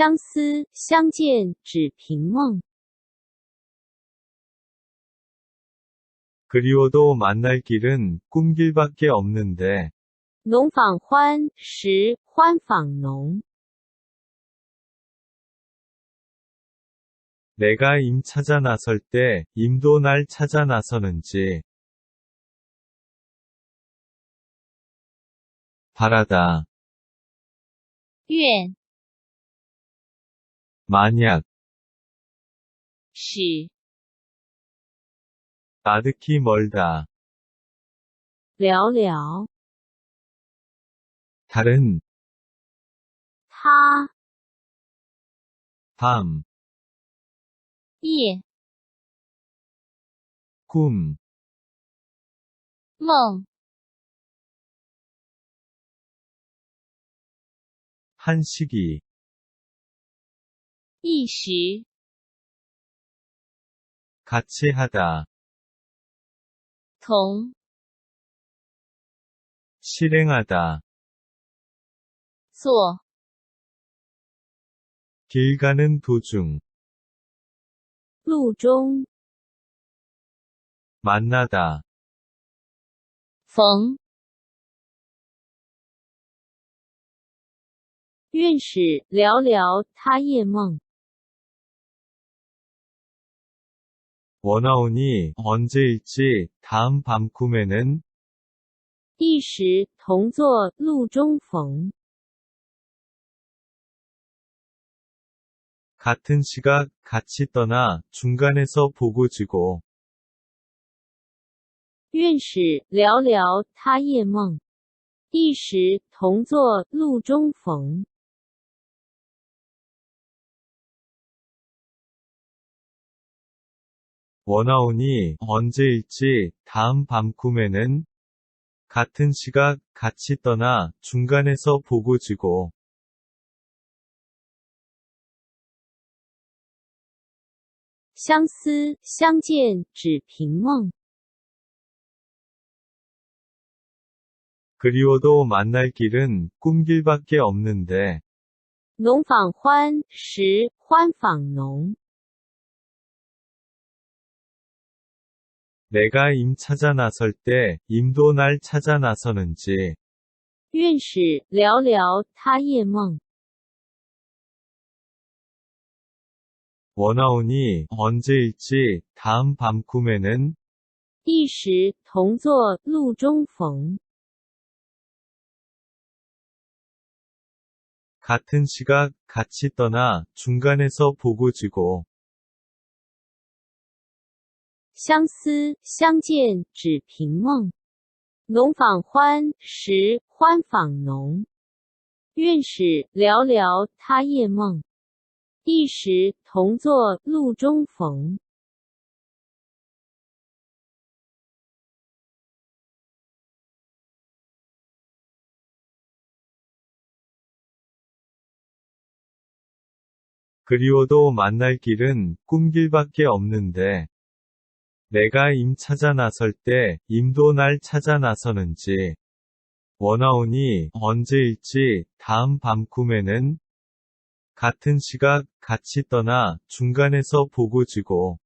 相思相见只凭梦， 그리워도 만날 길은 꿈길밖에 없는데, 浓访欢时欢访浓。 내가 임 찾아 나설 때 임도 날 찾아 나서는지. 바라다, 愿 만약, 使 나득히 멀다, 寥寥， 다른, 他 밤, 夜 꿈, 梦 한 시기, 一时 같이 하다, 同 실행하다, 做 길 가는 도중, 路中 만나다, 逢。愿使寥寥他夜梦， 원하오니 언제일지 다음 밤 꿈에는 一时同坐路中逢。 같은 시각 같이 떠나 중간에서 보고 지고 愿使寥寥他夜梦，一时同坐路中逢。 원하오니 언제일지 다음 밤 꿈에는 같은 시각 같이 떠나 중간에서 보고 지고 相思相见只凭梦， 그리워도 만날 길은 꿈길밖에 없는데 浓访欢时欢访浓。 내가 임 찾아 나설 때 임도 날 찾아 나서는지 愿使寥寥他夜梦， 원하오니 언제일지 다음 밤 꿈에는 一时同坐路中逢。 같은 시각 같이 떠나 중간에서 보고 지고 相思相见只凭梦，浓访欢时欢访浓。愿使寥寥他夜梦，一时同坐路中逢。 그리워도 만날 길은 꿈길밖에 없는데 내가 임 찾아 나설 때 임도 날 찾아 나서는지 원하오니 언제일지 다음 밤 꿈에는 같은 시각 같이 떠나 중간에서 보고 지고